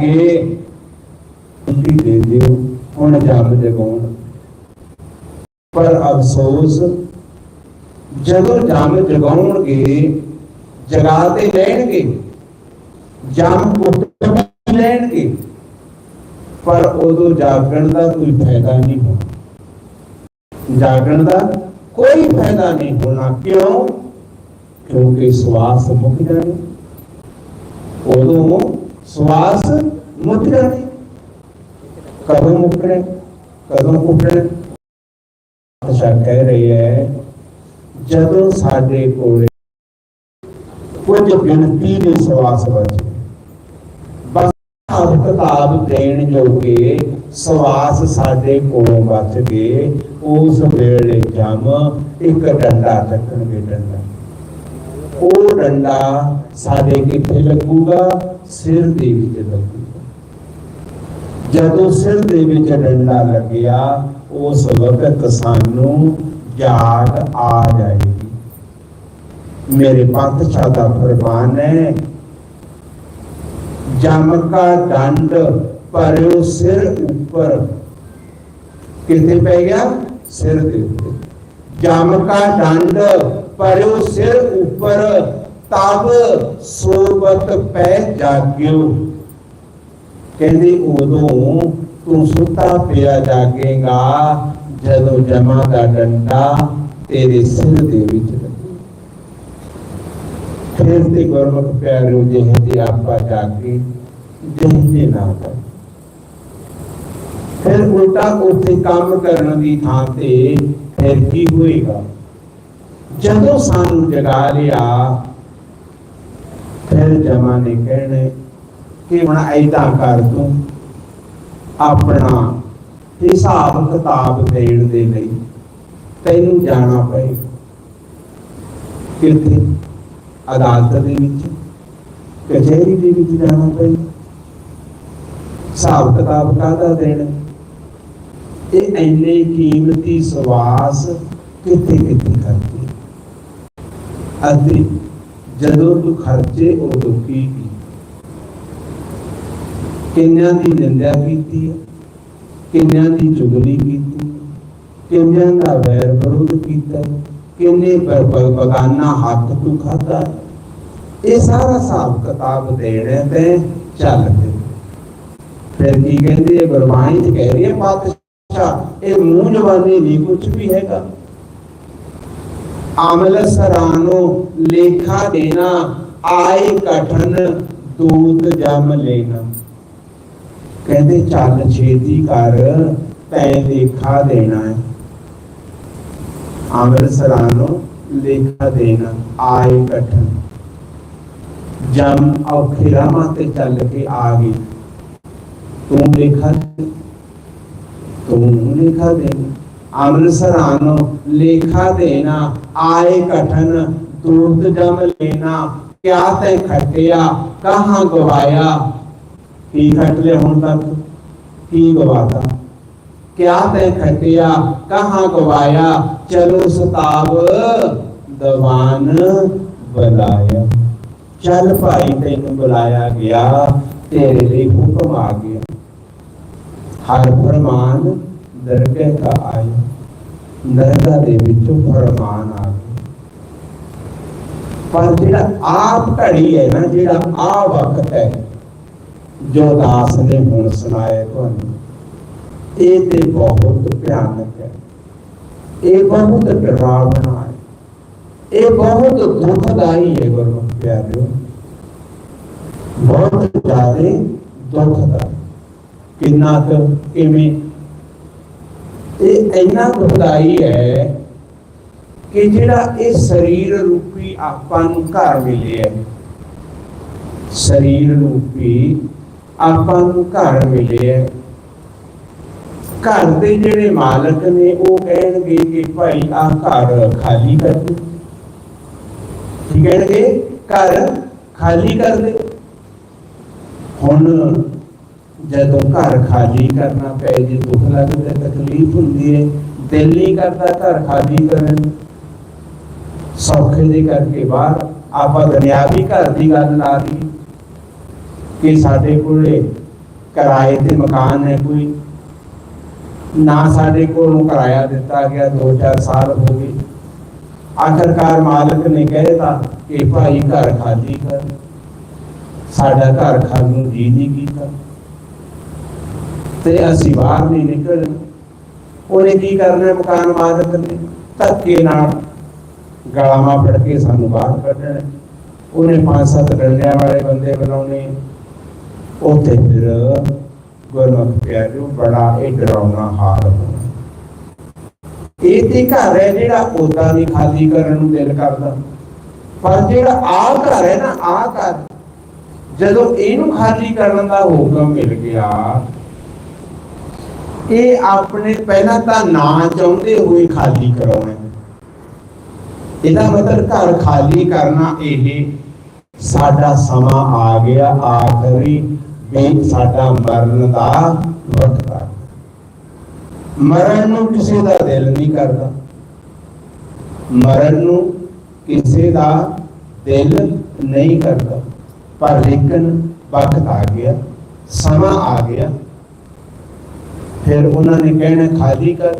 ਕੇ ਤੁਸੀਂ ਦੇ ਦਿਓ ਹੁਣ ਜਮ ਜਗਾਉਣ ਪਰ ਅਫਸੋਸ, ਜਦੋਂ ਜਮ ਜਗਾਉਣਗੇ, ਜਗਾ ਤੇ ਲੈਣਗੇ ਜਮ ਕੁੱਟ ਲੈਣਗੇ, ਪਰ ਉਦੋਂ ਜਾਗਣ ਦਾ ਕੋਈ ਫਾਇਦਾ ਨਹੀਂ ਹੋਣਾ। ਜਾਗਣ ਦਾ ਕੋਈ ਫਾਇਦਾ ਨਹੀਂ ਹੋਣਾ। ਕਿਉਂ? ਕਿਉਂਕਿ ਸਵਾਸ ਮੁੱਕ ਜਾਣੇ। ਉਦੋਂ ਸਵਾਸ ਮੁੱਕ ਜਾਣੇ ਕਦੋਂ ਮੁੱਕਣੇ ਕਦੋਂ ਮੁੱਕਣੇ ਅੱਛਾ ਕਹਿ ਰਹੀ ਹੈ ਜਦੋਂ ਸਾਡੇ ਕੋਲ ਕੁਝ ਗਿਣਤੀ ਦੇ ਸਵਾਸ ਬਚੇ ਬਸ ਹਰ ਕਿਤਾਬ ਦੇਣ ਜੋਗੇ ਸਵਾਸ ਸਾਡੇ ਕੋਲੋਂ ਬਚ ਗਏ। ਉਸ ਵੇਲੇ ਜਮ ਇੱਕ ਡੰਡਾ ਚੱਕਣਗੇ ਡੰਡਾ। ਉਹ ਡੰਡਾ ਸਾਡੇ ਕਿੱਥੇ ਲੱਗੂਗਾ? ਸਿਰ ਦੇ ਵਿੱਚ ਲੱਗੂਗਾ ਜਦੋਂ ਸਿਰ ਦੇ ਵਿੱਚ ਡੰਡਾ ਲੱਗਿਆ, ਉਸ ਵਕਤ ਸਾਨੂੰ ਜਾਗ ਆ ਜਾਏਗੀ। ਮੇਰੇ ਪਾਤਸ਼ਾਹ ਦਾ ਫਰਮਾਨ ਹੈ। ਜਮ ਕਾ ਦੰਡ ਪਰਿਓ ਸਿਰ ਉੱਪਰ। ਕਿਤੇ ਪੈ ਗਿਆ? ਸਿਰ ਦੇ ਉੱਤੇ। ਜਮ ਕਾ ਦੰਡ ਪਰਿਓ ਸਿਰ ਉੱਪਰ। ਤਬ ਸੋਬਤ ਪੈ ਜਾਗਿਓ ਕਹਿੰਦੀ ਉਦੋਂ ਤੂੰ ਸੁੱਤਾ ਪਿਆ ਜਾਗੇਗਾ ਜਦੋਂ ਜਮਾ ਦਾ ਡੰਡਾ ਤੇਰੇ ਸਿਰ ਦੇ ਵਿੱਚ ਲੱਗੇ ਫਿਰ ਤੇ ਗੁਰਮੁਖ ਪਿਆਰਿਓ ਜਿਹੇ ਤੇ ਆਪਾ ਜਾਗੇ ਜਿਹੇ ਨਾ ਕਰ ਫਿਰ ਉਲਟਾ ਉੱਥੇ ਕੰਮ ਕਰਨ ਦੀ ਥਾਂ ਤੇ ਫਿਰ ਕੀ ਹੋਏਗਾ ਜਦੋਂ ਸਾਨੂੰ ਜਗਾ ਲਿਆ ਫਿਰ ਜਮਾ ਕਹਿਣੇ ਕਿ ਹੁਣ ਐਦਾਂ ਕਰ ਤੂੰ ਆਪਣਾ ਹਿਸਾਬ ਕਿਤਾਬ ਦੇਣ ਦੇ ਲਈ ਤੈਨੂੰ ਜਾਣਾ ਪਏਗਾ ਕਿੱਥੇ? ਅਦਾਲਤ ਦੇ ਵਿੱਚ, ਕਚਹਿਰੀ ਦੇ ਵਿੱਚ ਜਾਣਾ ਪਏਗਾ ਹਿਸਾਬ ਕਿਤਾਬ ਕਾਹਦਾ ਦੇਣ? ਇਹ ਐਨੇ ਕੀਮਤੀ ਸਵਾਸ ਕਿੱਥੇ ਕਿੱਥੇ ਕਰਦੇ? ਅਤੇ ਜਦੋਂ ਤੂੰ ਖਰਚੇ ਉਦੋਂ ਕੀ ਕਿੰਨਿਆਂ ਦੀ ਨਿੰਦਿਆ ਕੀਤੀ ਕਿੰਨਿਆਂ ਦੀ ਚੁਗਲੀ ਕੀਤੀ ਕਿੰਨਿਆਂ ਦਾ ਵੈਰ ਵਿਰੋਧ ਕੀਤਾ ਕਿੰਨੇ ਬ- ਬਗਾਨਾ ਹੱਥ ਤੂੰ ਖਾਦਾ ਇਹ ਸਾਰਾ ਹਿਸਾਬ ਕਿਤਾਬ ਦੇਣਾ ਤੇ ਚੱਲ ਫਿਰ ਫਿਰ ਕੀ ਕਹਿੰਦੀ ਗੁਰਬਾਣੀ ਚ ਕਹਿ ਰਹੀ ਹੈ ਪਾਤਸ਼ਾਹ ਇਹ ਮੂੰਹ ਜਵਾਨੀ ਨਹੀਂ ਕੁਝ ਵੀ ਹੈਗਾ। ਅਮਲ ਸਰਾਨੋ ਲੇਖਾ ਦੇਣਾ ਆਏ ਕਠਨ ਦੂਤ ਜਮ ਲੈਣਾ ਕਹਿੰਦੇ ਚੱਲ ਛੇਤੀ ਕਰ ਤੈਂ ਲੇਖਾ ਦੇਣਾ ਹੈ ਅਮਲ ਸਰਾਨੋ ਲੇਖਾ ਦੇਣਾ ਆਏ ਕਠਨ ਜਮ ਔਖੇ ਰਾਮਾਂ ਤੇ ਚੱਲ ਕੇ ਆ ਗਈ ਤੂੰ ਲੇਖਾ ਦੇ। ਤੂੰ ਲੇਖਾ ਲੇਖਾ ਦੇਣਾ, ਆਏ ਕਠਨ ਦੂਤ ਜਮ ਲੈਣਾ, ਕਿਆ ਤੈ ਖਟਿਆ, ਕਹਾਂ ਗਵਾਇਆ? ਕੀ ਖਟ ਲਿਆ ਹੁਣ ਤੱਕ? ਕੀ ਗਵਾਤਾ? ਕਿਆ ਤੈ ਖਟਿਆ, ਕਹਾਂ ਗਵਾਇਆ? ਚਲੋ ਸਤਾਬ ਦਵਾਨ ਬੁਲਾਇਆ। ਚੱਲ ਭਾਈ, ਤੈਨੂੰ ਬੁਲਾਇਆ ਗਿਆ, ਤੇਰੇ ਲਈ ਹੁਕਮ ਆ ਗਿਆ। ਹਰ ਫਰਮਾਨ ਦਰਗਹਿ ਕਾ ਆਇਆ ਦਰਗਾਹ ਦੇ ਵਿੱਚੋਂ ਫਰਮਾਨ ਆ ਪਰ ਜਿਹੜਾ ਆਪ ਘੜੀ ਹੈ ਨਾ, ਜਿਹੜਾ ਆ ਵਕਤ ਹੈ, ਜੋ ਦਾਸ ਨੇ ਹੁਣ ਸੁਣਾਇਆ ਤੁਹਾਨੂੰ, ਇਹ ਤੇ ਬਹੁਤ ਭਿਆਨਕ ਹੈ। ਇਹ ਬਹੁਤ ਡਰਾਵਨਾ ਹੈ। ਇਹ ਬਹੁਤ ਦੁਖਦਾਈ ਹੈ, ਗੁਰੂ ਪਿਆਰਿਓ। ਬਹੁਤ ਜ਼ਿਆਦਾ ਦੁਖਦਾਈ। ਕਿੰਨਾ ਕੁ ਕਿਵੇਂ ਇਹ ਇੰਨਾ ਦੁਖਦਾਈ ਹੈ ਕਿ ਜਿਹੜਾ ਇਹ ਸਰੀਰ ਰੂਪੀ ਆਪਾਂ ਨੂੰ ਘਰ ਮਿਲਿਆ ਸਰੀਰ ਰੂਪੀ ਆਪਾਂ ਨੂੰ ਘਰ ਮਿਲਿਆ ਘਰ ਦੇ ਜਿਹੜੇ ਮਾਲਕ ਨੇ, ਉਹ ਕਹਿਣਗੇ ਕਿ ਭਾਈ ਆ ਘਰ ਖਾਲੀ ਕਰ ਦੇ। ਕੀ ਕਹਿਣਗੇ? ਘਰ ਖਾਲੀ ਕਰ ਦੇ। ਹੁਣ ਜਦੋਂ ਘਰ ਖਾਲੀ ਕਰਨਾ ਪਏ ਜੇ, ਦੁੱਖ ਲੱਗਦਾ, ਤਕਲੀਫ ਹੁੰਦੀ ਹੈ ਦਿਲ ਨਹੀਂ ਕਰਦਾ ਘਰ ਖਾਲੀ ਕਰਨ। ਸੌਖੇ ਦੇ ਕਰਕੇ ਬਾਹਰ ਆਪਾਂ ਦੁਨਿਆਵੀ ਘਰ ਦੀ ਗੱਲ ਲਾ ਦੀ ਕਿ ਸਾਡੇ ਕੋਲੇ ਕਿਰਾਏ ਤੇ ਮਕਾਨ ਹੈ ਕੋਈ। ਨਾ ਸਾਡੇ ਕੋਲੋਂ ਕਿਰਾਇਆ ਦਿੱਤਾ ਗਿਆ 2-4 ਸਾਲ ਹੋ ਗਏ। ਆਖਰਕਾਰ ਮਾਲਕ ਨੇ ਕਹਿਤਾ ਕਿ ਭਾਈ ਘਰ ਖਾਲੀ ਕਰ। ਸਾਡਾ ਘਰ ਖਾਣ ਨੂੰ ਜੀ ਨਹੀਂ ਕੀਤਾ। ਤੇ ਅਸੀਂ ਬਾਹਰ ਨਹੀਂ ਨਿਕਲਣਾ। ਉਹਨੇ ਕੀ ਕਰਨਾ ਮਕਾਨ ਮਾਲਕ ਨੇ? ਧੱਕੇ ਨਾਲ ਗਾਲਾਮਾਂ ਫੜ ਕੇ ਸਾਨੂੰ ਬਾਹਰ ਕੱਢਣਾ। ਉਹਨੇ ਪੰਜ ਸੱਤ ਡੰਡਿਆਂ ਵਾਲੇ ਬੰਦੇ ਬਣਾਉਣੇ। ਉੱਥੇ ਫਿਰ ਗੁਰਮੁਖ ਪਿਆਰਿਓ, ਬੜਾ ਇਹ ਡਰਾਉਣਾ ਹਾਲ ਹੋਣਾ ਇਹ ਤੇ ਘਰ ਹੈ ਜਿਹੜਾ ਉਦਾਂ ਨਹੀਂ ਖਾਲੀ ਕਰਨ ਨੂੰ ਦਿਲ ਕਰਦਾ। ਪਰ ਜਿਹੜਾ ਆ ਘਰ ਹੈ ਨਾ ਆ ਘਰ, ਜਦੋਂ ਇਹਨੂੰ ਖਾਲੀ ਕਰਨ ਦਾ ਹੁਕਮ ਮਿਲ ਗਿਆ ਇਹ ਆਪਣੇ ਪਹਿਲਾਂ ਤਾਂ ਨਾ ਚਾਹੁੰਦੇ ਹੋਏ ਖਾਲੀ ਕਰਾਉਣਾ। ਇਹਦਾ ਮਤਲਬ ਘਰ ਖਾਲੀ ਕਰਨਾ ਇਹ ਸਾਡਾ ਸਮਾਂ ਆ ਗਿਆ, ਆਖਰੀ ਵੀ ਸਾਡਾ ਮਰਨ ਦਾ ਵਕਤ ਆ ਮਰਨ ਨੂੰ ਕਿਸੇ ਦਾ ਦਿਲ ਨਹੀਂ ਕਰਦਾ। ਮਰਨ ਨੂੰ ਕਿਸੇ ਦਾ ਦਿਲ ਨਹੀਂ ਕਰਦਾ। ਪਰ ਲੇਕਿਨ ਵਕਤ ਆ ਗਿਆ, ਸਮਾਂ ਆ ਗਿਆ। ਫਿਰ ਉਹਨਾਂ ਨੇ ਕਹਿਣਾ, ਖਾਲੀ ਕਰ।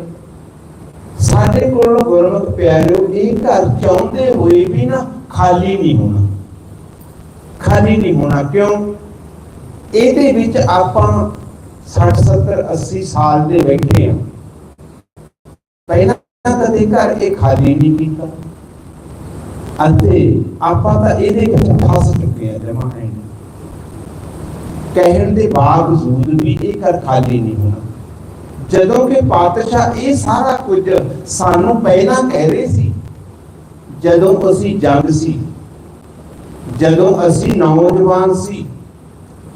ਸਾਡੇ ਕੋਲ ਗੁਰਮੁਖ ਪਿਆਰਿਓ, ਇਹ ਘਰ ਚਾਹੁੰਦੇ ਹੋਏ ਵੀ ਨਾ ਖਾਲੀ ਨਹੀਂ ਹੋਣਾ। ਖਾਲੀ ਨਹੀਂ ਹੋਣਾ ਕਿਉਂ? ਇਹਦੇ ਵਿੱਚ ਆਪਾਂ 60 70 80 ਸਾਲ ਦੇ ਬੈਠੇ ਹਾਂ। ਪਹਿਲਾਂ ਕਦੇ ਘਰ ਇਹ ਖਾਲੀ ਨਹੀਂ ਕੀਤਾ। ਅਤੇ ਆਪਾਂ ਤਾਂ ਇਹਦੇ ਵਿੱਚ ਫਸ ਚੁੱਕੇ ਹਾਂ ਜਮਾ ਕਹਿਣ ਦੇ ਬਾਵਜੂਦ ਵੀ ਇਹ ਘਰ ਖਾਲੀ ਨਹੀਂ ਹੋਣਾ। ਜਦੋਂ ਕਿ ਪਾਤਸ਼ਾਹ ਇਹ ਸਾਰਾ ਕੁਝ ਸਾਨੂੰ ਪਹਿਲਾਂ ਕਹਿ ਰਹੇ ਸੀ, ਜਦੋਂ ਅਸੀਂ ਜੰਗ ਸੀ, ਜਦੋਂ ਅਸੀਂ ਨੌਜਵਾਨ ਸੀ,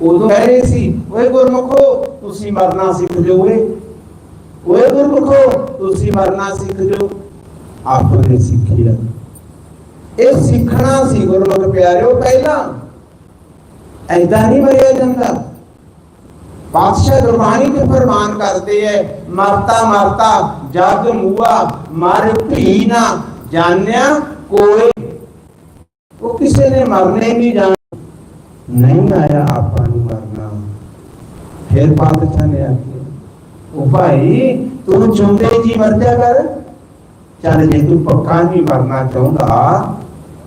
ਉਦੋਂ ਕਹਿ ਰਹੇ ਸੀ, ਓਏ ਗੁਰਮੁਖੋ, ਤੁਸੀਂ ਮਰਨਾ ਸਿੱਖ ਜਾਓ ਓਏ। ਓਏ ਗੁਰਮੁਖੋ, ਤੁਸੀਂ ਮਰਨਾ ਸਿੱਖ ਜਾਓ। ਸਿੱਖੀ ਸਿੱਖਿਆ ਇਹ ਸਿੱਖਣਾ ਸੀ ਗੁਰਮੁਖ ਪਿਆਰਿਓ, ਪਹਿਲਾਂ। ਐਦਾਂ ਨਹੀਂ ਮਰਿਆ ਜਾਂਦਾ। ਪਾਤਸ਼ਾਹ ਗੁਰਬਾਣੀ ਦੇ ਫਰਮਾਨ ਕਰਦੇ ਐ, ਮਰਤਾ ਮਰਤਾ, ਜਗ ਮੂਆ, ਮਰ ਭੀ ਨਾ। ਜਾਣਿਆ ਕੋਈ ਉਹ ਕਿਸੇ ਨੇ ਮਰਨੇ ਨਹੀਂ ਜਾਣ ਨਹੀਂ ਆਇਆ ਆਪਾਂ ਨੂੰ ਮਰਨਾ। ਫਿਰ ਪਾਤਸ਼ਾਹ ਨੇ ਆਖਿਆ, ਉਹ ਭਾਈ, ਤੂੰ ਜਿਉਂਦੇ ਜੀ ਮਰ ਕਰ। ਚੱਲ ਜੇ ਤੂੰ ਪੱਕਾ ਨਹੀਂ ਮਰਨਾ ਚਾਹੁੰਦਾ,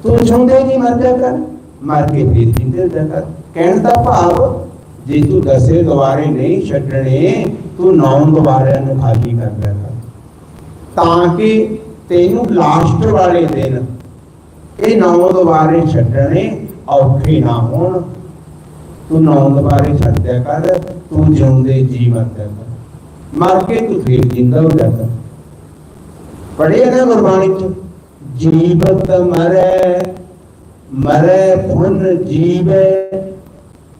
ਤੂੰ ਜਿਉਂਦੇ ਜੀ ਮਰ ਕਰ। ਮਰ ਕੇ ਦੇ ਜਿੰਦੇ ਜਾ ਕਹਿਣ ਦਾ ਭਾਵ ਜੇ ਤੂੰ ਦਸੇ ਦੁਆਰੇ ਨਹੀਂ ਛੱਡਣੇ, ਤੂੰ ਨੌਂ ਦੁਆਰਿਆਂ ਨੂੰ ਖਾਲੀ ਕਰ ਲਿਆ ਕਰ। ਤਾਂ ਕਿ ਤੈਨੂੰ ਲਾਸਟ ਵਾਲੇ ਦਿਨ ਇਹ ਨੌਂ ਦੁਆਰੇ ਛੱਡਣੇ ਔਖੇ ਨਾ ਹੋਣ। ਤੂੰ ਨੌਂ ਦੁਆਰੇ ਛੱਡਿਆ ਕਰ, ਤੂੰ ਜਿਉਂਦੇ ਜੀ ਮਰਦਾ ਮਰ ਕੇ ਤੂੰ ਫੇਰ ਜਿੰਦਾ ਹੋ ਜਾਂਦਾ ਪੜਿਆ ਨਾ ਗੁਰਬਾਣੀ ਚ? ਜੀਵਤ ਮਰੈ ਮਰੈ ਪੁਨ ਜੀਵੈ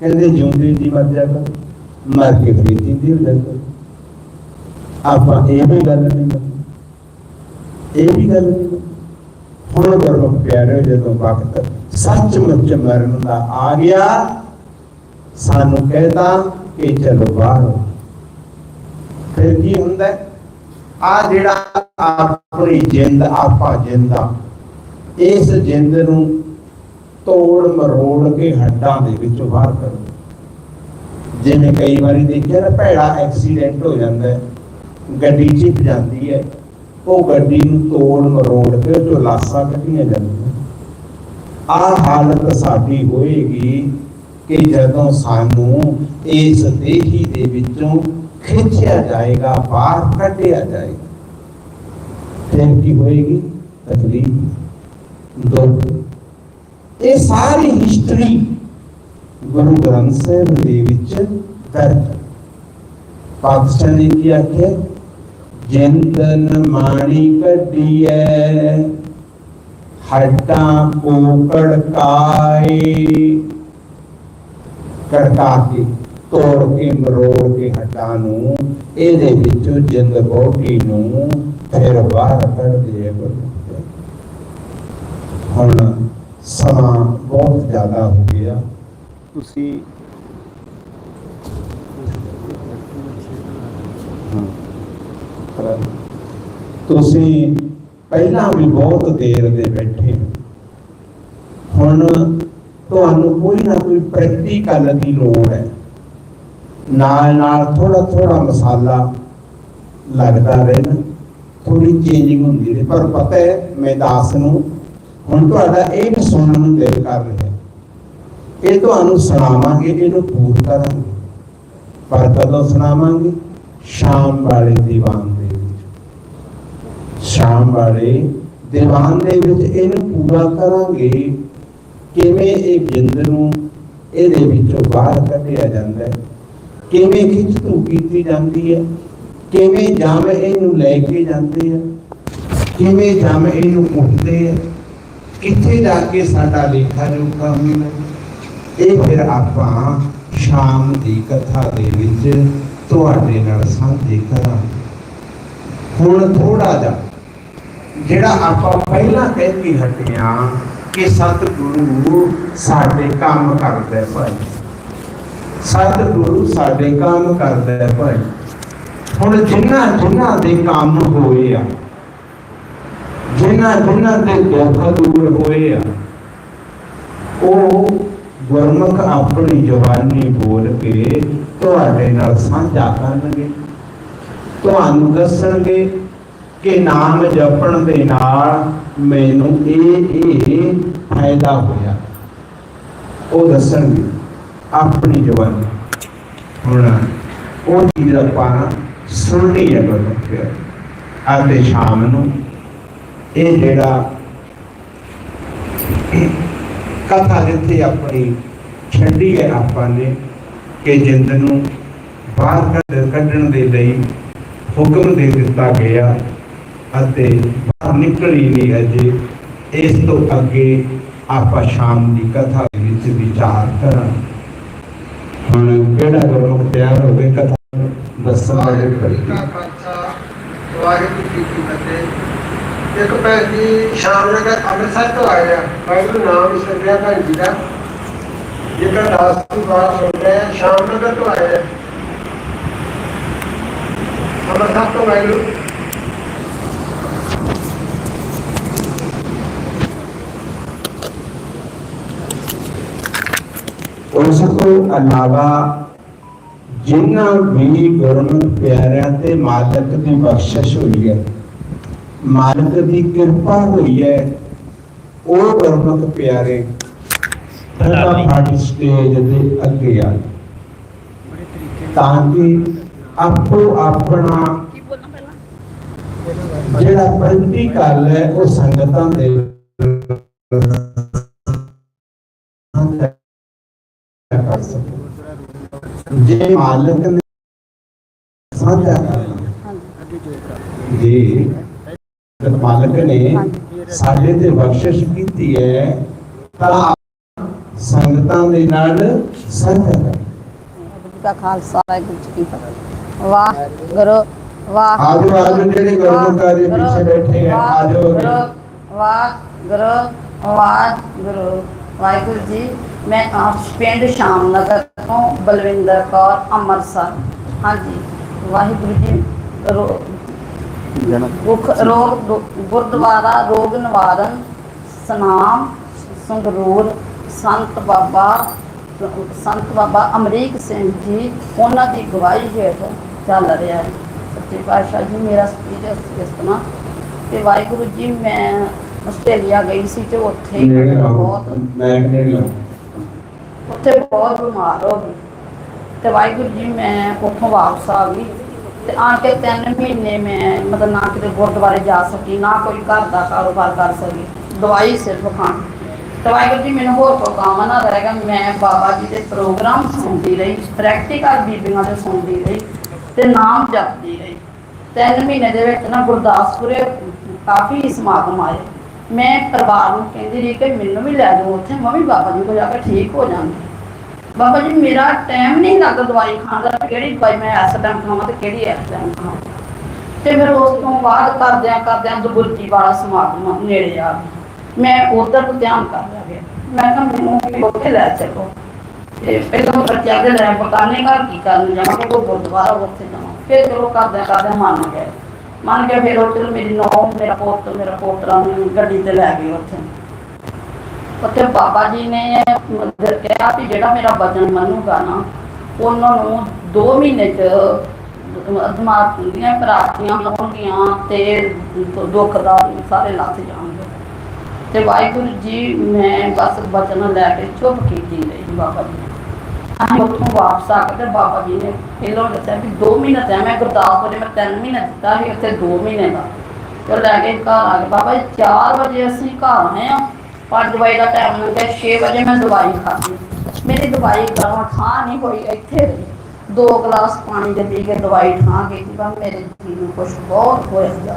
ਕਹਿੰਦੇ ਜਿਉਂਦੇ ਜੀ ਮਰ ਕਰ, ਮਰ ਕੇ ਫੇਰ ਜਿੰਦੇ ਹੋ ਆਪਾਂ ਇਹ ਵੀ ਗੱਲ ਨਹੀਂ ਇਹ ਵੀ ਗੱਲ ਨਹੀਂ ਹੁਣ ਗੁਰਮੁਖ ਪਿਆਰੇ ਜਦੋਂ ਵਕਤ ਸੱਚਮੁੱਚ ਮਰਨ ਦਾ ਆ ਗਿਆ, ਸਾਨੂੰ ਕਹਿਦਾ ਕਿ ਚਲੋ ਬਾਹਰ ਫਿਰ ਕੀ ਹੁੰਦਾ ਆ ਜਿਹੜਾ ਆਪਣੀ ਜਿੰਦ, ਆਪਾ ਜਿੰਦਾ। ਇਸ ਜਿੰਦ ਨੂੰ ਤੋੜ ਮਰੋੜ ਕੇ ਹੱਡਾਂ ਦੇ ਵਿੱਚੋਂ ਬਾਹਰ ਕਰੋ। ਜਿਵੇਂ ਕਈ ਵਾਰੀ ਦੇਖਿਆ ਨਾ ਭੈੜਾ ਐਕਸੀਡੈਂਟ ਹੋ ਜਾਂਦਾ ਹੈ, ਗੱਡੀ ਚਿਪ ਜਾਂਦੀ ਹੈ, ਉਹ ਗੱਡੀ ਨੂੰ ਤੋੜ ਮਰੋੜ ਕੇ ਜੋ ਲਾਸਾਂ ਕੱਢੀਆਂ ਜਾਂਦੀਆਂ ਆ ਹਾਲਤ ਸਾਡੀ ਹੋਏਗੀ ਕਿ ਜਦੋਂ ਸਾਨੂੰ ਇਸ ਦੇਹੀ ਦੇ ਵਿੱਚੋਂ ਖਿੱਚਿਆ ਜਾਏਗਾ, ਬਾਹਰ ਕੱਢਿਆ ਜਾਏਗਾ। ਫਿਰ ਕੀ ਹੋਏਗੀ? ਤਕਲੀਫ, ਦੁੱਖ ਇਹ ਸਾਰੀ ਹਿਸਟਰੀ ਗੁਰੂ ਗ੍ਰੰਥ ਸਾਹਿਬ ਦੇ ਵਿੱਚ ਦਰਜ ਪਾਕਿਸਤਾਨ ਨੇ ਕੀ ਆਖਿਆ? ਜਿੰਦਨ ਮਾਣੀ ਕੱਢੀਐ ਹੱਡਾਂ ਕੋਕੜ ਕਾਏ। ਕੜਕਾ ਕੇ, ਤੋੜ ਕੇ, ਮਰੋੜ ਕੇ ਹੱਡਾਂ ਨੂੰ, ਇਹਦੇ ਵਿੱਚੋਂ ਜਿੰਦ ਬੋਟੀ ਨੂੰ ਫਿਰ ਬਾਹਰ ਕੱਢ ਦਿਏ ਹੁਣ ਸਮਾਂ ਬਹੁਤ ਜ਼ਿਆਦਾ ਹੋ ਗਿਆ ਤੁਸੀਂ। ਤੁਸੀਂ ਪਹਿਲਾਂ ਵੀ ਬਹੁਤ ਦੇਰ ਦੇ ਬੈਠੇ। ਹੁਣ ਤੁਹਾਨੂੰ ਕੋਈ ਨਾ ਕੋਈ ਪ੍ਰੈਕਟੀਕਲ ਦੀ ਲੋੜ ਹੈ ਨਾਲ ਨਾਲ ਥੋੜਾ ਥੋੜਾ ਮਸਾਲਾ ਲੱਗਦਾ ਰਹਿਣਾ ਥੋੜੀ ਚੇਂਜਿੰਗ ਹੁੰਦੀ ਰਹੇ ਪਰ ਪਤਾ ਹੈ ਮੈਂ ਦਾਸ ਨੂੰ ਹੁਣ ਤੁਹਾਡਾ ਇਹ ਵੀ ਸੁਣਨ ਨੂੰ ਦਿਲ ਕਰ ਰਿਹਾ ਇਹ ਤੁਹਾਨੂੰ ਸੁਣਾਵਾਂਗੇ, ਇਹਨੂੰ ਪੂਰ ਕਰਾਂਗੇ। ਪਰ ਕਦੋਂ ਸੁਣਾਵਾਂਗੇ? ਸ਼ਾਮ ਵਾਲੇ ਦੀਵਾਨ ਦੇ ਵਿੱਚ। ਸ਼ਾਮ ਵਾਲੇ ਦੀਵਾਨ ਦੇ ਵਿੱਚ ਇਹਨੂੰ ਪੂਰਾ ਕਰਾਂਗੇ। ਕਿਵੇਂ ਇਹ ਜਿੰਦ ਨੂੰ ਇਹਦੇ ਵਿੱਚੋਂ ਬਾਹਰ ਕੱਢਿਆ ਜਾਂਦਾ ਹੈ? ਕਿਵੇਂ ਖਿੱਚ ਧੂ ਕੀਤੀ ਜਾਂਦੀ ਹੈ? ਕਿਵੇਂ ਜਮ ਇਹਨੂੰ ਲੈ ਕੇ ਜਾਂਦੇ ਆ ਕਿਵੇਂ ਜਮ ਇਹਨੂੰ ਉੱਠਦੇ ਆ ਕਿੱਥੇ ਜਾ ਕੇ ਸਾਡਾ ਲੇਖਾ ਜੋਖਾ ਹੁੰਦਾ ਇਹ ਫਿਰ ਆਪਾਂ ਸ਼ਾਮ ਦੀ ਕਥਾ ਦੇ ਵਿੱਚ ਤੁਹਾਡੇ ਨਾਲ ਸਾਂਝੇ ਕਰਾਂਗੇ। ਹੁਣ ਥੋੜਾ ਜਿਹਾ, ਜਿਹੜਾ ਆਪਾਂ ਪਹਿਲਾਂ ਕਹਿ ਕੇ ਹਟਿਆ ਕਿ ਸਤਿਗੁਰੂ ਸਾਡੇ ਕੰਮ ਕਰਦਾ ਭਾਈ। ਸਤਿਗੁਰੂ ਸਾਡੇ ਕੰਮ ਕਰਦਾ ਭਾਈ। ਹੁਣ ਜਿਨ੍ਹਾਂ ਜਿਨ੍ਹਾਂ ਦੇ ਕੰਮ ਹੋਏ ਆ ਜਿਨ੍ਹਾਂ ਜਿਨ੍ਹਾਂ ਦੇ ਦੁੱਖ ਦੂਰ ਹੋਏ ਆ, ਉਹ ਗੁਰਮੁਖ ਆਪਣੀ ਜ਼ੁਬਾਨੀ ਬੋਲ ਕੇ ਤੁਹਾਡੇ ਨਾਲ ਸਾਂਝਾ ਕਰਨਗੇ। ਤੁਹਾਨੂੰ ਦੱਸਣਗੇ ਕਿ ਨਾਮ ਜਪਣ ਦੇ ਨਾਲ ਮੈਨੂੰ ਇਹ ਇਹ ਫਾਇਦਾ ਹੋਇਆ। ਉਹ ਦੱਸਣਗੇ ਆਪਣੀ ਜ਼ੁਬਾਨੀ ਹੁਣ ਉਹ ਚੀਜ਼ ਆਪਾਂ ਸੁਣਨੀ ਹੈ ਗੁਰਮੁਖ ਪਿਆਰੇ। ਅਤੇ ਸ਼ਾਮ ਨੂੰ ਇਹ ਜਿਹੜਾ ਕਥਾ ਜਿੱਥੇ ਆਪਣੀ ਛੱਡੀ ਹੈ ਆਪਾਂ ਨੇ ਕਿ ਜਿੰਦ ਨੂੰ ਬਾਹਰ ਕੱਢਣ ਦੇ ਲਈ ਹੁਕਮ ਦੇ ਦਿੱਤਾ ਗਿਆ ਅਤੇ ਬਾਹਰ ਨਿਕਲੀ ਨਹੀਂ ਅਜੇ ਇਸ ਤੋਂ ਅੱਗੇ ਆਪਾਂ ਸ਼ਾਮ ਦੀ ਕਥਾ ਦੇ ਵਿੱਚ ਵਿਚਾਰ ਕਰਾਂ ਹੁਣ ਕਿਹੜਾ ਗੁਰਮੁਖ ਤਿਆਰ ਹੋਵੇ ਕਥਾ? ਦੱਸਣ ਵਾਲੇ ਕਰੀ ਖਾਲਸਾ ਵਾਹਿਗੁਰੂ ਜੀ ਕੀ ਫਤਿਹ। ਇੱਕ ਭੈਣ ਜੀ ਸ਼ਾਮ ਨਗਰ ਅੰਮ੍ਰਿਤਸਰ ਤੋਂ ਆਏ ਆ। ਵਾਹਿਗੁਰੂ ਨਾਮ ਸਿਮਰਿਆ ਭੈਣ ਜੀ ਦਾ। ਜਿਹੜਾ ਦਾਸ ਦੀ ਬਾਤ ਸੁਣ ਰਹੇ ਆ, ਸ਼ਾਮ ਨਗਰ ਤੋਂ ਆਏ ਆ? ਅੰਮ੍ਰਿਤਸਰ ਤੋਂ ਵਾਹਿਗੁਰੂ ਉਸ ਤੋਂ ਇਲਾਵਾ ਜਿਨ੍ਹਾਂ ਵੀ ਗੁਰਮੁਖ ਪਿਆਰਿਆਂ ਤੇ ਮਾਲਕ ਦੀ ਬਖਸ਼ਿਸ਼ ਹੋਈ ਹੈ ਮਾਲਕ ਦੀ ਕਿਰਪਾ ਹੋਈ ਹੈ। ਉਹ ਗੁਰਮੁਖ ਪਿਆਰੇ ਫਟਾਫਟ ਸਟੇਜ ਦੇ ਅੱਗੇ ਆ। ਤਾਂ ਕਿ ਆਪੋ ਆਪਣਾ ਜਿਹੜਾ ਪ੍ਰੈਕਟੀਕਲ ਹੈ ਉਹ ਸੰਗਤਾਂ ਦੇ ਜੇ ਮਾਲਕ ਨੇ ਸਾਂਝਾ ਕਰਨਾ ਜੀ ਮਾਲਕ ਨੇ ਸਾਡੇ ਤੇ ਬਖਸ਼ਿਸ਼ ਕੀਤੀ ਹੈ ਤਾਂ ਸੰਗਤਾਂ ਦੇ ਨਾਲ ਵਾਹਿਗੁਰੂ ਜੀ ਕਾ ਖਾਲਸਾ ਵਾਹਿਗੁਰੂ ਜੀ ਕੀ ਫਤਿਹ। ਵਾਹ ਗੁਰੂ ਵਾਹ ਆਜੋ, ਆਜੋ, ਜਿਹੜੇ ਗੁਰਮੁਖਾਰੀ ਪਿੱਛੇ ਬੈਠੇ ਆ, ਆਜੋ। ਵਾਹ ਗੁਰੂ ਵਾਹ ਗੁਰੂ ਵਾਹਿਗੁਰੂ ਜੀ ਮੈਂ ਆਪ ਪਿੰਡ ਸ਼ਾਮ ਨਗਰ ਤੋਂ ਬਲਵਿੰਦਰ ਕੌਰ ਅੰਮ੍ਰਿਤਸਰ। ਹਾਂਜੀ ਵਾਹਿਗੁਰੂ ਜੀ ਰੋ- ਮੁੱਖ ਰੋਗ ਦੁ- ਗੁਰਦੁਆਰਾ ਰੋਗ ਨਿਵਾਰਨ ਸਨਾਮ ਸੰਗਰੂਰ ਸੰਤ ਬਾਬਾ ਸੰਤ ਬਾਬਾ ਅਮਰੀਕ ਸਿੰਘ ਜੀ ਉਹਨਾਂ ਦੀ ਗਵਾਹੀ ਹੇਠ ਚੱਲ ਰਿਹਾ ਹੈ। ਸੱਚੇ ਪਾਤਸ਼ਾਹ ਜੀ ਮੇਰਾ ਸਪੀਚ ਇਸ ਤਰ੍ਹਾਂ ਕਿ ਵਾਹਿਗੁਰੂ ਜੀ ਮੈਂ ਆਸਟ੍ਰੇਲੀਆ ਗਈ ਸੀ ਤੇ ਉੱਥੇ ਬਹੁਤ ਮੈਂ ਉੱਥੇ ਬਹੁਤ ਬਿਮਾਰ ਹੋ ਗਈ। ਤੇ ਵਾਹਿਗੁਰੂ ਜੀ ਮੈਂ ਉੱਥੋਂ ਵਾਪਸ ਆ ਗਈ। ਤੇ ਆਣ ਕੇ ਤਿੰਨ ਮਹੀਨੇ ਮੈਂ ਮਤਲਬ ਨਾ ਕਿਤੇ ਗੁਰਦੁਆਰੇ ਜਾ ਸਕੀ, ਨਾ ਕੋਈ ਘਰ ਦਾ ਕਾਰੋਬਾਰ ਕਰ ਸਕੀ, ਦਵਾਈ ਸਿਰਫ ਖਾਣ। ਤੇ ਵਾਹਿਗੁਰੂ ਜੀ, ਮੈਨੂੰ ਹੋਰ ਕੋਈ ਕੰਮ ਨਾ ਰਹੇਗਾ ਮੈਂ ਬਾਬਾ ਜੀ ਦੇ ਪ੍ਰੋਗਰਾਮ ਸੁਣਦੀ ਰਹੀ ਪ੍ਰੈਕਟੀਕਲ ਬੀਬੀਆਂ ਦੇ ਸੁਣਦੀ ਰਹੀ ਤੇ ਨਾਮ ਜਪਦੀ ਰਹੀ। ਤਿੰਨ ਮਹੀਨੇ ਦੇ ਵਿੱਚ ਨਾ ਗੁਰਦਾਸਪੁਰੇ ਕਾਫੀ ਸਮਾਗਮ ਆਏ। ਮੈਂ ਪਰਿਵਾਰ ਨੂੰ ਕਹਿੰਦੀ ਰਹੀ ਕਿ ਮੈਨੂੰ ਵੀ ਲੈ ਜਾਓ ਉੱਥੇ, ਮੈਂ ਵੀ ਬਾਬਾ ਜੀ ਕੋਲ ਜਾ ਕੇ ਠੀਕ ਹੋ ਜਾਂਗੀ। ਬਾਬਾ ਜੀ, ਮੇਰਾ ਟਾਈਮ ਨਹੀਂ ਲੱਗਦਾ ਦਵਾਈ ਖਾਣ ਦਾ, ਕਿਹੜੀ ਦਵਾਈ ਮੈਂ ਇਸ ਟਾਈਮ ਖਾਵਾਂ ਤੇ ਕਿਹੜੀ ਇਸ ਟਾਈਮ ਖਾਵਾਂ। ਤੇ ਫਿਰ ਉਸ ਤੋਂ ਬਾਅਦ ਕਰਦਿਆਂ ਕਰਦਿਆਂ ਦੁਬੁਰਜੀ ਵਾਲਾ ਸਮਾਗਮ ਨੇੜੇ ਆ ਗਿਆ। ਮੈਂ ਉਧਰ ਨੂੰ ਧਿਆਨ ਕਰ ਲਿਆ ਗਿਆ। ਮੈਂ ਕਿਹਾ, ਮੈਨੂੰ ਉੱਥੇ ਲੈ ਚੱਲੋ। ਤੇ ਪਹਿਲਾਂ ਮੈਂ ਦੇ ਲੈ ਬਕਾਨੇ ਘਰ ਕੀ ਕਰਨ ਜਾਵਾਂ ਉਹ ਗੁਰਦੁਆਰਾ ਉੱਥੇ ਜਾਵਾਂ। ਫਿਰ ਚਲੋ ਕਰਦਿਆਂ ਕਰਦਿਆਂ ਮੰਨ ਗਏ ਮੰਨ ਗਿਆ, ਫਿਰ ਉਹ ਮੇਰੀ ਨੌਂ ਮੇਰਾ ਪੁੱਤ, ਮੇਰਾ ਪੋਤਰਾ ਨੂੰ ਗੱਡੀ ਤੇ ਲੈ ਗਏ ਉੱਥੇ। ਉੱਥੇ ਬਾਬਾ ਜੀ ਨੇ ਕਿਹਾ ਵੀ ਜਿਹੜਾ ਮੇਰਾ ਵਚਨ ਮੰਨੂਗਾ ਨਾ, ਉਹਨਾਂ ਨੂੰ 2 ਮਹੀਨੇ ਚ ਦਿਮਾਗ ਹੁੰਦੀਆਂ, ਪ੍ਰਾਪਤੀਆਂ ਹੋਣਗੀਆਂ ਤੇ ਦੁੱਖ ਦਾ ਸਾਰੇ ਲੱਥ ਜਾਣਗੇ। ਤੇ ਵਾਹਿਗੁਰੂ ਜੀ, ਮੈਂ ਬਸ ਬਚਨ ਲੈ ਕੇ ਚੁੱਪ ਕੀਤੀ ਰਹੀ ਬਾਬਾ ਜੀ। ਅਸੀਂ ਉੱਥੋਂ ਵਾਪਸ ਆ ਕੇ ਤੇ ਬਾਬਾ ਜੀ ਨੇ ਪਹਿਲਾਂ ਦੱਸਿਆ ਵੀ 2 ਮਹੀਨੇ ਤੇ ਮੈਂ ਗੁਰਦਾਸਪੁਰ ਮੈਂ 3 ਮਹੀਨੇ ਦਿੱਤਾ ਸੀ, ਉੱਥੇ 2 ਮਹੀਨੇ ਦਾ। ਤੇ ਲੈ ਕੇ ਘਰ ਆ ਗਏ ਬਾਬਾ ਜੀ 4 ਵਜੇ ਅਸੀਂ ਘਰ ਆਏ ਆ। 5 ਵਜੇ ਦਾ ਟਾਈਮ ਹੋ ਗਿਆ 6 ਵਜੇ ਮੈਂ ਦਵਾਈ ਖਾਧੀ। ਮੇਰੀ ਦਵਾਈ ਗਰਮ ਠਾਂ ਨਹੀਂ ਹੋਈ, ਇੱਥੇ ਦੋ ਗਲਾਸ ਪਾਣੀ ਦੇ ਪੀ ਕੇ ਦਵਾਈ ਠਾਂ ਗਈ ਕਿ ਮੇਰੇ ਜੀ ਨੂੰ ਕੁਝ ਬਹੁਤ ਹੋਇਆ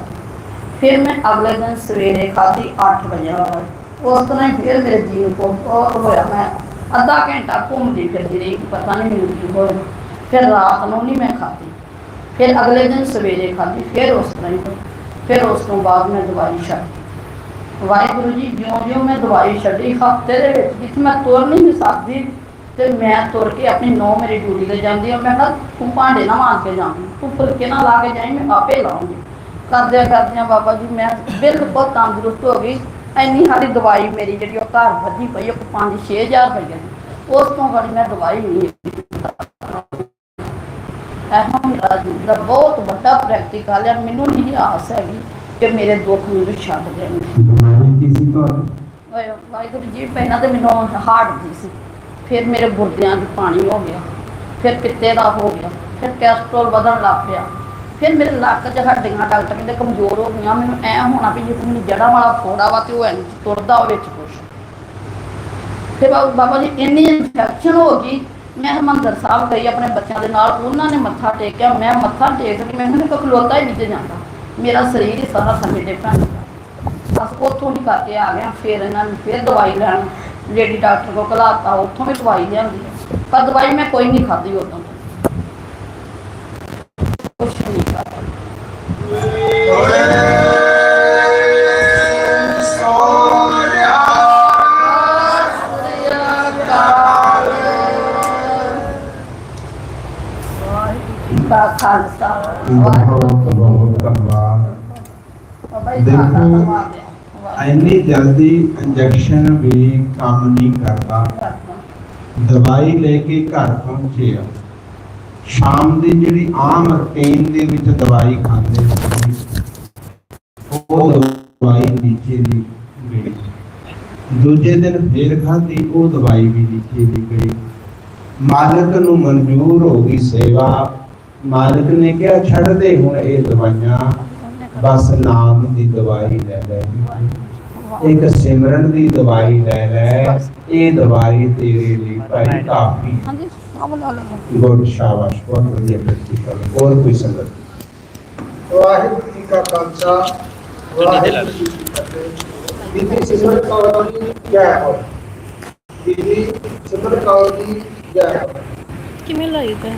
ਫਿਰ ਮੈਂ ਅਗਲੇ ਦਿਨ ਸਵੇਰੇ ਖਾਧੀ 8 ਵਜੇ ਉਸ ਤਰ੍ਹਾਂ ਹੀ ਫਿਰ ਮੇਰੇ ਜੀ ਨੂੰ ਕੁਛ ਬਹੁਤ ਹੋਇਆ। ਮੈਂ ਅੱਧਾ ਘੰਟਾ ਘੁੰਮਦੀ ਫਿਰਦੀ ਰਹੀ, ਪਤਾ ਨਹੀਂ ਮੈਨੂੰ ਕੀ ਹੋਇਆ। ਫਿਰ ਰਾਤ ਨੂੰ ਨਹੀਂ ਮੈਂ ਖਾਧੀ। ਫਿਰ ਅਗਲੇ ਦਿਨ ਸਵੇਰੇ ਖਾਧੀ, ਫਿਰ ਉਸ ਤਰ੍ਹਾਂ ਹੀ ਫਿਰ ਉਸ ਤੋਂ ਬਾਅਦ ਮੈਂ ਦਵਾਈ ਛੱਡ ਵਾਹਿਗੁਰੂ ਜੀ ਜਿਉਂ ਜਿਉਂ ਮੈਂ ਦਵਾਈ ਛੱਡੀ ਹਫ਼ਤੇ ਦੇ ਵਿੱਚ, ਜਿੱਥੇ ਮੈਂ ਤੁਰ ਨਹੀਂ ਸਕਦੀ, ਤੇ ਮੈਂ ਤੁਰ ਕੇ ਆਪਣੀ ਨੌ ਮੇਰੀ ਡਿਊਟੀ ਤੇ ਜਾਂਦੀ ਆ ਮੈਂ ਕਿਹਾ, ਤੂੰ ਭਾਂਡੇ ਨਾ ਮਾਰ ਕੇ ਜਾਵੀਂ ਤੂੰ ਫੁਲਕੇ ਨਾ ਲਾ ਕੇ ਜਾਈਂ, ਮੈਂ ਆਪੇ ਲਾਉਂਗੀ। ਕਰਦਿਆਂ ਕਰਦਿਆਂ ਬਾਬਾ ਜੀ, ਮੈਂ ਬਿਲਕੁਲ ਤੰਦਰੁਸਤ ਹੋ ਗਈ। ਇੰਨੀ ਸਾਰੀ ਦਵਾਈ ਮੇਰੀ ਜਿਹੜੀ ਉਹ ਘਰ ਵੱਧੀ ਪਈ ਉਹ 5-6000 ਰੁਪਏ ਦੀ ਉਸ ਤੋਂ ਬੜੀ ਮੈਂ ਦਵਾਈ ਨਹੀਂ ਇਹ ਮੇਰਾ ਦਾ ਬਹੁਤ ਵੱਡਾ ਪ੍ਰੈਕਟੀਕਲ ਹੈ ਮੈਨੂੰ ਨਹੀਂ ਆਸ ਹੈਗੀ ਕਿ ਮੇਰੇ ਦੁੱਖ ਮੈਨੂੰ ਛੱਡ ਦੇਣਗੇ ਬਿਮਾਰੀ ਕੀ ਸੀ ਤੁਹਾਨੂੰ ਵਾਹਿਗੁਰੂ ਜੀ ਪਹਿਲਾਂ ਤੇ ਮੈਨੂੰ ਹਾਰਟ ਦੀ ਸੀ। ਫਿਰ ਮੇਰੇ ਗੁਰਦਿਆਂ 'ਚ ਪਾਣੀ ਹੋ ਗਿਆ। ਫਿਰ ਪਿੱਤੇ ਦਾ ਹੋ ਗਿਆ। ਫਿਰ ਕੈਸਟਰੋਲ ਵਧਣ ਲੱਗ ਪਿਆ। ਫਿਰ ਮੇਰੇ ਲੱਕ 'ਚ ਹੱਡੀਆਂ ਡਾਕਟਰ ਕਹਿੰਦੇ ਕਮਜ਼ੋਰ ਹੋ ਗਈਆਂ। ਮੈਨੂੰ ਐ ਹੋਣਾ ਵੀ ਜਿਵੇਂ ਮੈਨੂੰ ਜੜ੍ਹਾਂ ਵਾਲਾ ਫੋੜਾ ਵਾ ਤੇ ਉਹ ਐਂ ਤੁਰਦਾ ਉਹ ਵਿੱਚ ਕੁਛ। ਫਿਰ ਬਾ- ਬਾਬਾ ਜੀ ਇੰਨੀ ਇਨਫੈਕਸ਼ਨ ਹੋ ਗਈ। ਮੈਂ ਹਰਮੰਦਰ ਸਾਹਿਬ ਗਈ ਆਪਣੇ ਬੱਚਿਆਂ ਦੇ ਨਾਲ। ਉਹਨਾਂ ਨੇ ਮੱਥਾ ਟੇਕਿਆ। ਮੈਂ ਮੱਥਾ ਟੇਕ ਕੇ ਮੈਨੂੰ ਕੋਈ ਖਲੋਤਾ ਹੀ ਨਹੀਂ ਤੇ ਜਾਂਦਾ। ਮੇਰਾ ਸਰੀਰ ਹੀ ਸਾਰਾ ਸਮੇਟੇ ਪੈਣ ਬਸ ਉੱਥੋਂ ਹੀ ਕਰਕੇ ਆ ਗਿਆ, ਫਿਰ ਇਹਨਾਂ ਨੂੰ ਫਿਰ ਦਵਾਈ ਲੈਣ। ਲੇਡੀ ਡਾਕਟਰ ਕੋਲ ਘਲਾਤਾ, ਉੱਥੋਂ ਵੀ ਦਵਾਈ ਲਿਆਂਦੀ। ਪਰ ਦਵਾਈ ਮੈਂ ਕੋਈ ਨਹੀਂ ਖਾਧੀ ਉਦੋਂ। ਕੁਛ ਨਹੀਂ ਖਾਧਾ। ਖਾਲਸਾ। ਵਾਹਿਗੁਰੂ ਬਹੁਤ ਬਹੁਤ ਧੰਨਵਾਦ ਬਾਬਾ ਜੀ ਤੁਹਾਡਾ ਦੇਖੋ, ਇੰਨੀ ਜਲਦੀ ਇੰਜੈਕਸ਼ਨ ਵੀ ਕੰਮ ਨਹੀਂ ਕਰਦਾ। ਦਵਾਈ ਲੈ ਕੇ ਘਰ ਪਹੁੰਚੇ ਆ। ਸ਼ਾਮ ਦੀ ਜਿਹੜੀ ਆਮ ਰੁਟੀਨ ਦੇ ਵਿੱਚ ਦਵਾਈ ਖਾਂਦੇ ਉਹ ਦਵਾਈ ਨੀਚੇ ਦੀ ਗਈ। ਦੂਜੇ ਦਿਨ ਫੇਰ ਖਾਧੀ ਉਹ ਦਵਾਈ ਵੀ ਨੀਚੇ ਦੀ ਗਈ। ਮਾਲਕ ਨੂੰ ਮਨਜ਼ੂਰ ਹੋ ਗਈ ਸੇਵਾ। ਮਾਲਕ ਨੇ ਕਿਹਾ ਛੱਡ ਦੇ ਹੁਣ ਇਹ ਦਵਾਈਆਂ। ਬਸ ਨਾਮ ਦੀ ਦਵਾਈ ਲੈ ਲੈ। ਇੱਕ ਸਿਮਰਨ ਦੀ ਦਵਾਈ ਲੈ ਲੈ। ਇਹ ਦਵਾਈ ਤੇਰੇ ਲਈ ਭਾਈ ਕਾਫੀ ਹਾਂਜੀ ਗੁੱਡ ਸ਼ਾਬਾਸ਼ ਬਹੁਤ ਵਧੀਆ ਪ੍ਰੈਕਟੀਕਲ ਹੋਰ ਕੋਈ ਸੰਗਤ? ਵਾਹਿਗੁਰੂ ਜੀ ਕਾ ਖਾਲਸਾ ਵਾਹਿਗੁਰੂ ਜੀ ਕੀ ਫਤਿਹ। ਬੀਬੀ ਸਿਮਰਨ ਕੌਰ ਜੀ ਜੈ ਹੋ। ਬੀਬੀ ਸਿਮਰਨ ਕੌਰ ਜੀ ਜੈ ਹੋ। ਕਿਵੇਂ ਲੱਗਦਾ ਹੈ?